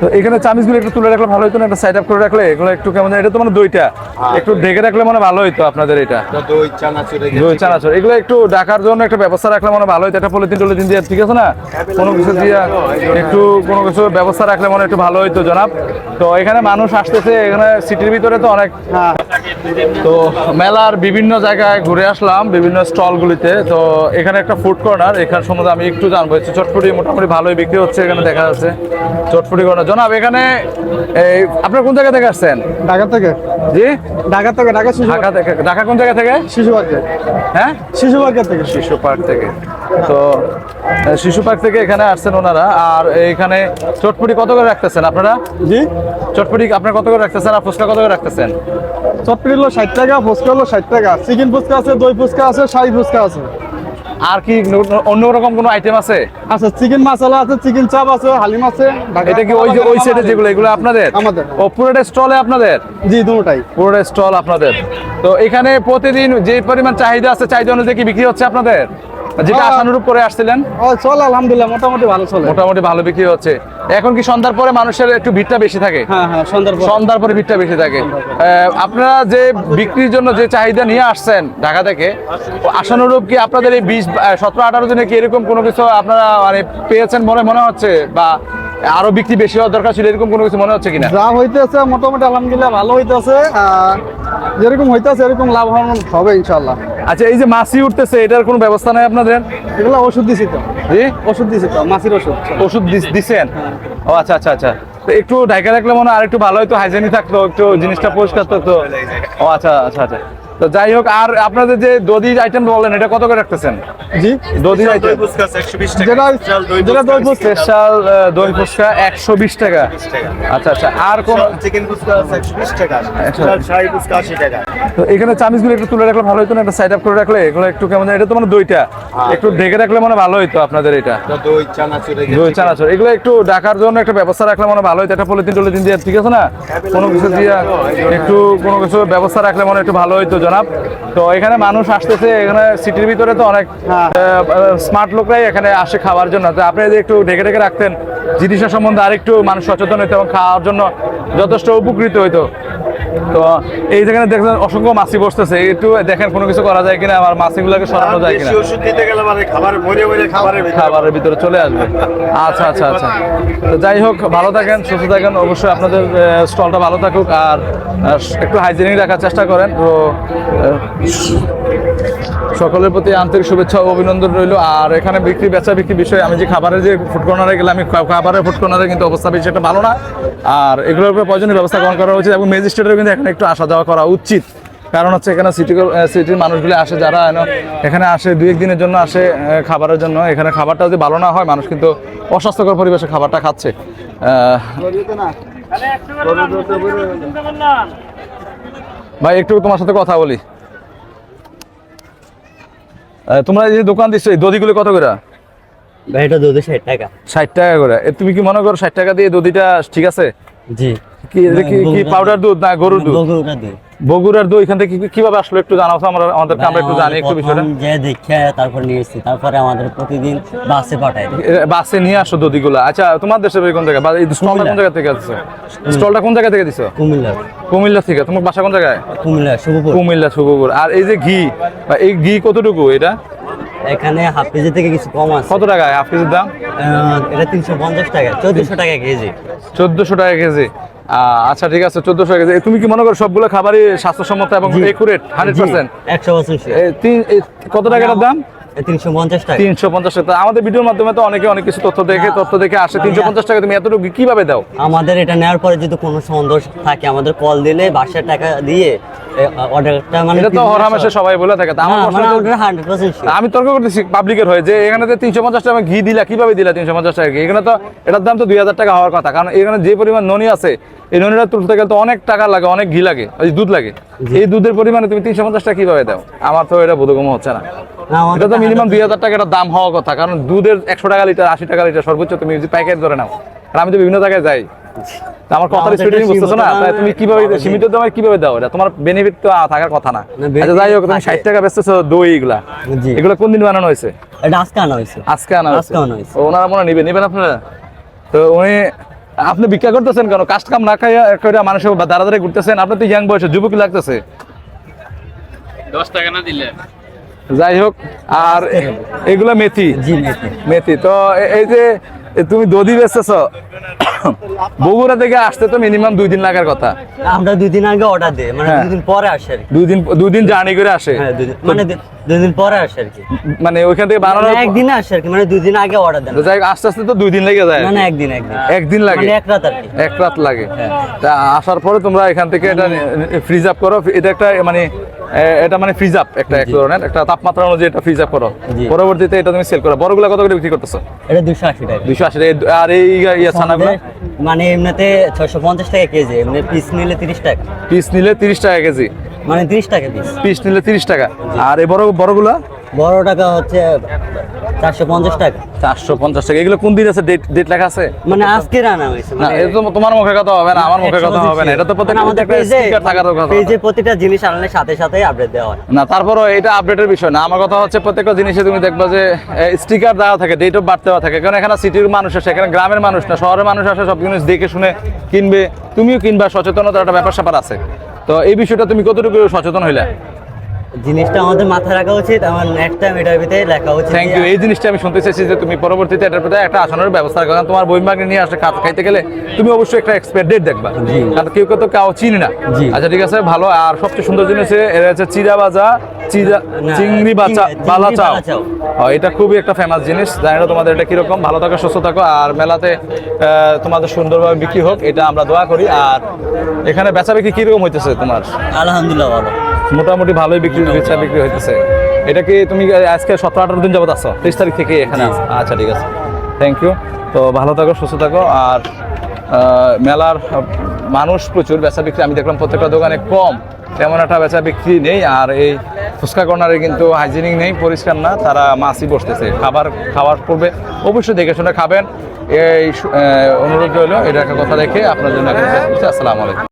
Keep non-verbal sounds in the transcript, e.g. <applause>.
তো এখানে চামিচগুলো একটু তুলে রাখলে ভালো হতো না একটা সাইড আপ করে রাখলে এগুলো একটু কেমন এটা তো মানে দইটা। একটু ঢেকে রাখলে মানে ভালো হতো আপনাদের এটা। দই চানাচুর দই চানাচুর এগুলো একটু ডাকার জন্য একটা ব্যবস্থা রাখলে মানে ভালো হতো একটা পলিথিন টলিথিন দিয়ে ঠিক আছে না? কোনো কিছু দিয়ে একটু কোনো কিছু ব্যবস্থা রাখলে মনে একটু ভালো হতো জনাব। তো এখানে মানুষ আসতেছে এখানে সিটির ভিতরে তো অনেক তো মেলার বিভিন্ন জায়গায় ঘুরে আসলাম বিভিন্ন স্টলগুলিতে। তো এখানে একটা ফুড কর্নার এখানে সম্বন্ধে আমি একটু জানব চটপটি মোটামুটি ভালোই বিক্রি হচ্ছে এখানে দেখা যাচ্ছে। চটপটি কর্নার জনাব এখানে এই আপনার কোন জায়গা থেকে আসছেন? ঢাকা থেকে। জি? ঢাকা থেকে ঢাকা শিশু ঢাকা থেকে। ঢাকা কোন জায়গা থেকে? শিশু পার্কে। হ্যাঁ? শিশু পার্কের থেকে। শিশু পার্ক থেকে। তো শিশু পার্ক থেকে এখানে আসছেন ওনারা। আর এখানে চটপটি কত করে রাখতেছেন আপনারা? জি? চটপটি আপনার কত করে রাখতেছেন? আর ফুচকা কত করে রাখতেছেন? চটপটি হলো ষাট টাকা ফুচকা হলো ষাট টাকা। চিকেন ফুচকা আছে দই ফুচকা আছে শাহী ফুচকা আছে। আর কি অন্য রকম কোনো আইটেম আছে? আচ্ছা চিকেন মশলা আছে চিকেন চাপ আছে হালিম আছে এটা কি ওই যে ওই সাইডে যেগুলো এগুলো আপনাদের? আমাদের। ও পুরোটা স্টলে আপনাদের? জি দুটাই পুরোটা স্টল আপনাদের। তো এখানে প্রতিদিন যে পরিমাণ চাহিদা আছে চাহিদা অনুযায়ী কি বিক্রি হচ্ছে আপনাদের? যেটা। আশানুরূপ করে আসছিলেন? চলে আলহামদুলিল্লাহ মোটামুটি ভালো চলে। মোটামুটি ভালো বিক্রি হচ্ছে। এখন কি সন্ধ্যার পরে মানুষের একটু ভিড়টা বেশি থাকে? হ্যাঁ হ্যাঁ সন্ধ্যার পরে। ভিড়টা বেশি থাকে। আপনারা যে বিক্রির জন্য যে চাহিদা নিয়ে আসছেন ঢাকা থেকে ও আশানুরূপ কি আপনাদের এই বিশ সতেরো আঠারো দিনে কি এরকম কোনো কিছু আপনারা মানে পেয়েছেন মনে মনে হচ্ছে? বা আরও বিক্রি বেশি হওয়ার দরকার ছিল এরকম কোনো কিছু মনে হচ্ছে কিনা? যা হইতেছে মোটামুটি আলহামদুলিল্লাহ ভালো হইতেছে। যেরকম হইতেছে এরকম লাভবান হবে ইনশাল্লাহ আচ্ছা এই যে মাছি উঠতেছে এটার কোনো ব্যবস্থা নাই আপনাদের? এগুলো ওষুধ দিছি তো। জি? ওষুধ দিছি তো মাছির ওষুধ। ওষুধ দিছেন? ও আচ্ছা আচ্ছা আচ্ছা। একটু ঢাকা রাখলে মনে হয় আর একটু ভালো হয়তো হাইজেনিক থাকতো একটু জিনিসটা পরিষ্কার থাকতো। ও আচ্ছা আচ্ছা আচ্ছা। তো যাই হোক আর আপনাদের যে দধি আইটেম বললেন এটা কত করে রাখতেছেন? জি। দধি আইটেম যেটা যেটা দই ফুচকা স্পেশাল দই ফুচকা একশো বিশ টাকা। আচ্ছা আচ্ছা আর কোন চিকেন ফুচকা একশো বিশ টাকা। আচ্ছা। শাহী ফুচকা আশি টাকা। তো এখানে চামিচগুলো একটু তুলে রাখলে ভালো হতো না? একটা সাইড আপ করে রাখলে এগুলো একটু কেমন এটা তো মানে দইটা। একটু ঢেকে রাখলে মানে ভালো হতো আপনাদের এটা। দই চানাচুর দই চানাচুর এগুলো একটু ডাকার জন্য একটা ব্যবস্থা রাখলে মানে হয় ভালো হতো একটা পলিথিন টলিথিন দিয়ে ঠিক আছে না? কোনো কিছু দিয়ে একটু কোনো কিছু ব্যবস্থা রাখলে মনে হয় একটু ভালো হতো জনাব। তো এখানে মানুষ আসতেছে এখানে সিটির ভিতরে তো অনেক স্মার্ট লোকরাই এখানে আসে খাওয়ার জন্য। তো আপনি যদি একটু ঢেকে ঢেকে রাখতেন জিনিসের সম্বন্ধে আরেকটু মানুষ সচেতন হইতো এবং খাওয়ার জন্য যথেষ্ট উপকৃত হইতো। তো এই যেখানে দেখছেন অসংখ্য মাছি বসতেছে একটু দেখেন কোনো কিছু করা যায় কিনা আমার মাছিগুলোকে সরানো যায় কিনা। ওষুধ দিতে গেলে মানে খাবার মরে মরে খাবারের ভিতরে। খাবারের ভিতরে চলে আসবে। আচ্ছা আচ্ছা আচ্ছা। তো যাই হোক ভালো থাকেন সুস্থ থাকেন। অবশ্যই আপনাদের স্টলটা ভালো থাকুক আর একটু হাইজিনিক রাখার চেষ্টা করেন। তো সকলের প্রতি আন্তরিক শুভেচ্ছা ও অভিনন্দন রইল। আর এখানে বিক্রি বেচা বিক্রি বিষয়ে আমি যে খাবারের যে ফুড কর্নারে গেলাম আমি খাবারের ফুড কর্নারে কিন্তু অবস্থা বেশি একটা ভালো না। আর এগুলোর উপরে প্রয়োজনীয় ব্যবস্থা গ্রহণ করা উচিত এবং ম্যাজিস্ট্রেটেরও কিন্তু এখানে একটু আসা যাওয়া করা উচিত। কারণ হচ্ছে এখানে সিটি সিটির মানুষগুলো আসে যারা এখানে আসে দুই এক দিনের জন্য আসে খাবারের জন্য। এখানে খাবারটা যদি ভালো না হয় মানুষ কিন্তু অস্বাস্থ্যকর পরিবেশে খাবারটা খাচ্ছে। ভাই একটু তোমার সাথে কথা বলি। তোমরা এই যে দোকান দিচ্ছ এই দধিগুলো কত করে? ভাই এটা দধি ষাট টাকা। ষাট টাকা করে। এ, তুমি কি মনে করো ষাট টাকা দিয়ে দধিটা ঠিক আছে? জি। কি কি- কি পাউডার দুধ না গরুর দুধ? গরুর দুধ। বগুড়ার দই এখান থেকে কীভাবে আসলো একটু জানাও তো আমরা আমাদেরকে আমরা একটু জানি একটু বিষয়টা। যে দেখে তারপর নিয়ে এসেছি। তারপরে আমাদের প্রতিদিন বাসে পাঠায় বাসে নিয়ে আসো দধিগুলো আচ্ছা তোমার বাড়ি কোন জায়গায়? বা এই স্টলটা কোন জায়গা থেকে আসছে? স্টলটা কোন জায়গা থেকে দিছো? কুমিল্লা। কুমিল্লা থেকে। তোমার বাসা কোন জায়গায়? কুমিল্লা শুভপুর। কুমিল্লা শুভপুর। আর এই যে ঘি এই ঘি কতটুকু এটা? এখানে হাফ কেজি থেকে কিছু কম আছে। কত টাকায়? হাফ কেজির দাম? এটা তিনশো পঞ্চাশ টাকা চোদ্দশো টাকা কেজি। চোদ্দশো টাকা কেজি। আচ্ছা ঠিক আছে চোদ্দশো টাকা কেজি তুমি কি মনে করো সবগুলো খাবারই স্বাস্থ্যসম্মত এবং। একুরেট হান্ড্রেড পার্সেন্ট একশো কত টাকাটার দাম? তিনশো পঞ্চাশ টাকা। আমাদের ভিডিওর মাধ্যমে তো অনেকে অনেক কিছু তথ্য দেখে তথ্য দেখে আসে। তিনশো পঞ্চাশ টাকা তুমি এতটুকু কীভাবে দাও? আমাদের এটা নেওয়ার পরে যদি কোনো সন্দেহ থাকে আমাদের কল দিলে বাসার টাকা দিয়ে অর্ডারটা মানে এটা তো হরহামেশা সবাই বলে থাকে। আমার প্রশ্ন হচ্ছে- হান্ড্রেড পার্সেন্ট আমি তর্ক করতেছি পাবলিকের হয়ে যে এখানে তো তিনশো পঞ্চাশ টাকা ঘি দিলা কীভাবে দিলা তিনশো পঞ্চাশ টাকা? এখানে তো এটার দাম তো দুই হাজার টাকা হওয়ার কথা। কারণ এখানে যে পরিমাণ ননি আছে এই ননিটা তুলতে গেলে তো অনেক টাকা লাগে অনেক ঘি লাগে ওই দুধ লাগে। এই দুধের পরিমাণে তুমি তিনশো পঞ্চাশ টাকা কীভাবে দাও? আমার তো এটা বোধগম্য হচ্ছে না। না এটা তো মিনিমাম দুই হাজার টাকা দাম হওয়ার কথা কারণ দুধের একশো টাকা লিটার আশি টাকা লিটার সর্বোচ্চ তুমি যদি প্যাকেট ধরে নাও আর আমি তো বিভিন্ন জায়গায় যাই। আমার কথার স্পিড এটা বুঝতেছো না? তাই তুমি কীভাবে সীমিত দামে কীভাবে দাও? এটা তোমার বেনিফিট তো থাকার কথা না। আচ্ছা যাই হোক তুমি থাকে। ষাট টাকা বেচতেছো দই এগুলা। কোন দিন বানানো হয়েছে? এটা আজকে আনা হয়েছে। আজকে আনা হয়েছে? আজকে আনা হয়েছে। ও, ওনারা মনে নিবেন নিবেন আপনারা? তো উনি আপনি ভিক্ষা করতেছেন কেন? কাজ কাম না খাইয়া করে মানুষের দাঁড়া দাঁড়িয়ে ঘুরতেছেন আপনি তো ইয়াং বয়সে যুবক লাগতেছে। দশ টাকা না দিলে? যাই হোক আর এগুলো মেথি? মেথি। তো এই যে তুমি দধি বেচতেছ <coughs> বগুড়া থেকে আসতে তো মিনিমাম দুই দিন লাগার কথা। আমরা দুই দিন আগে অর্ডার দিই মানে হ্যাঁ। দুই দিন পরে আসে দুই দিন দুই দিন জার্নি করে আসে। হ্যাঁ মানে দুই দিন পরে আসে আর কি। মানে ওইখান থেকে বানানো মানে একদিনে আসে আর কি মানে দুই দিন আগে অর্ডার দেন। যাই আস্তে আস্তে তো দুই দিন লেগে যায় না না একদিন একদিন। একদিন লাগে। মানে এক রাত আর কি। এক রাত লাগে। হ্যাঁ। তা আসার পরে তোমরা এখান থেকে এটা ফ্রিজ আপ করো। এটা একটা মানে এটা মানে ফ্রিজ আপ একটা এক ধরনের একটা তাপমাত্রা অনুযায়ী এটা ফ্রিজ আপ করো। পরবর্তীতে এটা তুমি সেল করো। বড়গুলা কত করে বিক্রি করতেছো? এটা দুশো আশি টাকা। দুইশো আশি টাকা। আর এই ইয়ে ছানাগুলো? মানে এমনিতে ছয়শো পঞ্চাশ টাকা কেজি এমনি পিস নিলে তিরিশ টাকা। পিস নিলে তিরিশ টাকা কেজি। মানে তিরিশ টাকা পিস পিস নিলে তিরিশ টাকা। আর এই বড় বড়গুলা? বড় টাকা হচ্ছে চারশো পঞ্চাশ টাকা। চারশো পঞ্চাশ টাকা। এগুলো কোন দিন আছে? ডেট ডেট লেখা আছে? মানে আজকে রান্না হয়েছে না মানে এটা তো তোমার মুখে কথা হবে না আমার মুখে কথা হবে না। এটা তো প্রত্যেক মানে আমাদের পেজে sticker থাকার কথা। পেজে প্রতিটা জিনিস আনলে সাথে সাথে আপডেট দেওয়া হয়। না তারপরও এটা আপডেটের বিষয় না। আমার কথা হচ্ছে প্রত্যেকটা জিনিসে তুমি দেখবা যে স্টিকার দেওয়া থাকে ডেট অফ বার্থ দেওয়া থাকে। কারণ এখানে সিটির মানুষ আসে এখানে গ্রামের মানুষ না শহরের মানুষ আসে সব জিনিস দেখে শুনে কিনবে। তুমিও কিনবা সচেতনতার একটা ব্যাপার স্যাপার আছে। তো এই বিষয়টা তুমি কতটুকু সচেতন হইলে? জিনিসটা আমাদের মাথায় রাখা উচিত আমার নেক্সট টাইম এটার ভিতরে লেখা উচিত থ্যাংক ইউ এই জিনিসটা আমি শুনতে চাইছি যে তুমি পরবর্তীতে এটার প্রতি একটা আসানোর ব্যবস্থা রাখো। কারণ তোমার বইমাকে নিয়ে আসলে খাত খাইতে গেলে তুমি অবশ্যই একটা এক্সপায়ার ডেট দেখবা। কারণ কেউ কেউ তো কাউ চিনি না। আচ্ছা ঠিক আছে ভালো। আর সবচেয়ে সুন্দর জিনিস হচ্ছে এটা হচ্ছে চিরা না, চিংড়ি বাচা বালা চাও। এটা খুবই একটা ফেমাস জিনিস। জানি না তোমাদের এটা কীরকম। ভালো থাকো সুস্থ থাকো। আর মেলাতে তোমাদের সুন্দরভাবে বিক্রি হোক এটা আমরা দোয়া করি। আর এখানে বেচা বিক্রি কীরকম হইতেছে তোমার? আলহামদুলিল্লাহ ভালো। মোটামুটি ভালোই বিক্রি বেচা বিক্রি হইতেছে। এটা কি তুমি আজকে সতেরো আঠারো দিন যাবত আসছো তেইশ তারিখ থেকে এখানে আচ্ছা ঠিক আছে। থ্যাংক ইউ তো ভালো থাকো সুস্থ থাকো। আর মেলার মানুষ প্রচুর বেচা বিক্রি আমি দেখলাম প্রত্যেকটা দোকানে কম। তেমন একটা বেচা বিক্রি নেই। আর এই ফুচকা কর্নারে কিন্তু হাইজিনিক নেই, পরিষ্কার না, তারা মাছই বসতেছে। খাবার খাওয়ার পূর্বে অবশ্যই দেখে শুনে খাবেন। এই অনুরোধ রইল, এটা একটা কথা রেখে আপনার জন্য আসসালামু আলাইকুম।